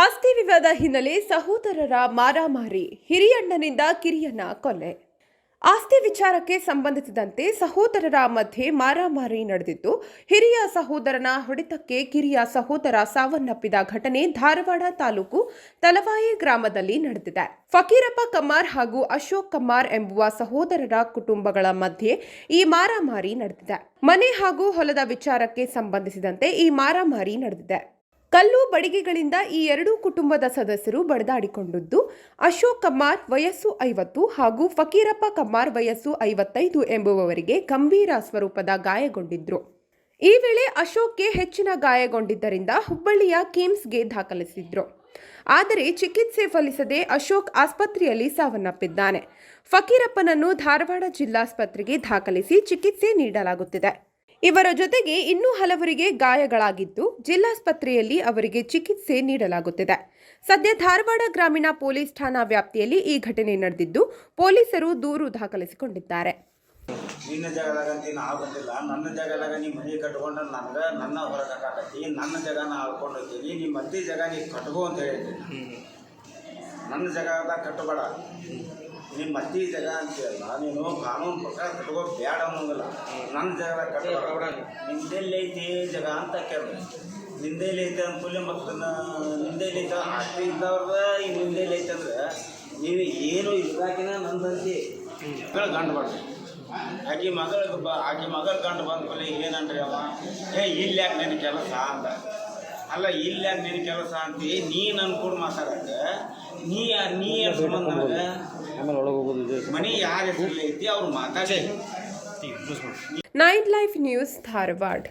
ಆಸ್ತಿ ವಿವಾದ ಹಿನ್ನೆಲೆ ಸಹೋದರರ ಮಾರಾಮಾರಿ, ಹಿರಿಯಣ್ಣನಿಂದ ಕಿರಿಯನ ಕೊಲೆ. ಆಸ್ತಿ ವಿಚಾರಕ್ಕೆ ಸಂಬಂಧಿಸಿದಂತೆ ಸಹೋದರರ ಮಧ್ಯೆ ಮಾರಾಮಾರಿ ನಡೆದಿದ್ದು, ಹಿರಿಯ ಸಹೋದರನ ಹೊಡೆತಕ್ಕೆ ಕಿರಿಯ ಸಹೋದರ ಸಾವನ್ನಪ್ಪಿದ ಘಟನೆ ಧಾರವಾಡ ತಾಲೂಕು ತಲವಾಯಿ ಗ್ರಾಮದಲ್ಲಿ ನಡೆದಿದೆ. ಫಕೀರಪ್ಪ ಕಮ್ಮಾರ್ ಹಾಗೂ ಅಶೋಕ್ ಕಮ್ಮಾರ್ ಎಂಬುವ ಸಹೋದರರ ಕುಟುಂಬಗಳ ಮಧ್ಯೆ ಈ ಮಾರಾಮಾರಿ ನಡೆದಿದೆ. ಮನೆ ಹಾಗೂ ಹೊಲದ ವಿಚಾರಕ್ಕೆ ಸಂಬಂಧಿಸಿದಂತೆ ಈ ಮಾರಾಮಾರಿ ನಡೆದಿದೆ. ಕಲ್ಲು ಬಡಿಗೆಗಳಿಂದ ಈ ಎರಡೂ ಕುಟುಂಬದ ಸದಸ್ಯರು ಬಡಿದಾಡಿಕೊಂಡಿದ್ದು ಅಶೋಕ್ ಕಮ್ಮಾರ್ ವಯಸ್ಸು ಐವತ್ತು ಹಾಗೂ ಫಕೀರಪ್ಪ ಕಮ್ಮಾರ್ ವಯಸ್ಸು ಐವತ್ತೈದು ಎಂಬುವವರಿಗೆ ಗಂಭೀರ ಸ್ವರೂಪದ ಗಾಯಗೊಂಡಿದ್ರು. ಈ ವೇಳೆ ಅಶೋಕ್ಗೆ ಹೆಚ್ಚಿನ ಗಾಯಗೊಂಡಿದ್ದರಿಂದ ಹುಬ್ಬಳ್ಳಿಯ ಕಿಮ್ಸ್ಗೆ ದಾಖಲಿಸಿದ್ರು. ಆದರೆ ಚಿಕಿತ್ಸೆ ಫಲಿಸದೆ ಅಶೋಕ್ ಆಸ್ಪತ್ರೆಯಲ್ಲಿ ಸಾವನ್ನಪ್ಪಿದ್ದಾನೆ. ಫಕೀರಪ್ಪನನ್ನು ಧಾರವಾಡ ಜಿಲ್ಲಾಸ್ಪತ್ರೆಗೆ ದಾಖಲಿಸಿ ಚಿಕಿತ್ಸೆ ನೀಡಲಾಗುತ್ತಿದೆ. ಇವರ ಜೊತೆಗೆ ಇನ್ನೂ ಹಲವರಿಗೆ ಗಾಯಗಳಾಗಿದ್ದು ಜಿಲ್ಲಾಸ್ಪತ್ರೆಯಲ್ಲಿ ಅವರಿಗೆ ಚಿಕಿತ್ಸೆ ನೀಡಲಾಗುತ್ತಿದೆ. ಸದ್ಯ ಧಾರವಾಡ ಗ್ರಾಮೀಣ ಪೊಲೀಸ್ ಠಾಣಾ ವ್ಯಾಪ್ತಿಯಲ್ಲಿ ಈ ಘಟನೆ ನಡೆದಿದ್ದು ಪೊಲೀಸರು ದೂರು ದಾಖಲಿಸಿಕೊಂಡಿದ್ದಾರೆ. ನಿನ್ನ ಜಾಗದಾಗ ನಾ ಬಂದಿಲ್ಲ ನನ್ನ ಜಾಗದಾಗ ನೀ ಮನೆ ಕಟ್ಕೊಂಡು ನನಗೆ ನನ್ನ ಹೊರಗೆ ಹಾಕಾಕತ್ತಿ ನನ್ನ ಜಾಗ ನಾ ನಿಮ್ಮ ಅತ್ತಿ ಜಾಗ ನೀ ಕಟ್ಕೋ ಅಂತ ಹೇಳಿದ್ದೀನಿ ನನ್ನ ಜಾಗದಾಗ ಕಟ್ಟಬೇಡ. ನಿಮ್ಮ ಅತ್ತಿ ಜಾಗ ಅಂತೀಯಲ್ಲ ನೀನು ಕಾನೂನು ಪ್ರಕಾರ ಕಟ್ಕೋ ಬೇಡ ಅನ್ನೋಂಗಿಲ್ಲ. ನನ್ನ ಜಾಗದಾಗ ಕಟ್ಟಬೇಡ. ನಿಂದೆಲ್ಲಿ ಐತಿ ಜಾಗ ಅಂತ ಕೇಳಿದೆ. ನಿಂದೆಲ್ಲಿ ಐತೆ ಅಂದ್ಕೂಲೆ ಮತ್ತು ನಿಂದೆಲ್ಲಿ ಐತೆ ಅಷ್ಟು ಇದ್ದವ್ರದ ಈ ನಿಂದೆಲ್ಲಿ ಐತೆ ಅಂದ್ರೆ ನೀವು ಏನು ಇಲ್ದಾಕಿನ ನಂದಂತಿ ಗಂಡು ಬರ್ರಿ ಆಕೆ ಮಗಳ ಬ ಆಕೆ ಮಗಳ ಗಂಡು ಬಂದ ಮೇಲೆ ಏನನ್ರಿ ಅವ? ಏ ಇಲ್ಲಿ ಯಾಕೆ ನಿನ್ನ ಕೆಲಸ ಅಂದ. ಅಲ್ಲ ಇಲ್ಲ ನಿನ್ನ ಕೆಲಸ ಅಂತಿ ನೀ ನನ್ನ ಕೂಡ ಮಾತಾಡಕ್ಕೆ. ನೀ ನೀ ಸಂಬಂಧ ನನಗೆ ಆಮೇಲೆ ಒಳಗೆ ಹೋಗೋದು ಮನೆ ಮನಿ ಯಾರ ಹೆಸರಲ್ಲಿ ಐತಿ? ಅವ್ರು ಮಾತಾಡಿ. Nine life news Dharwad.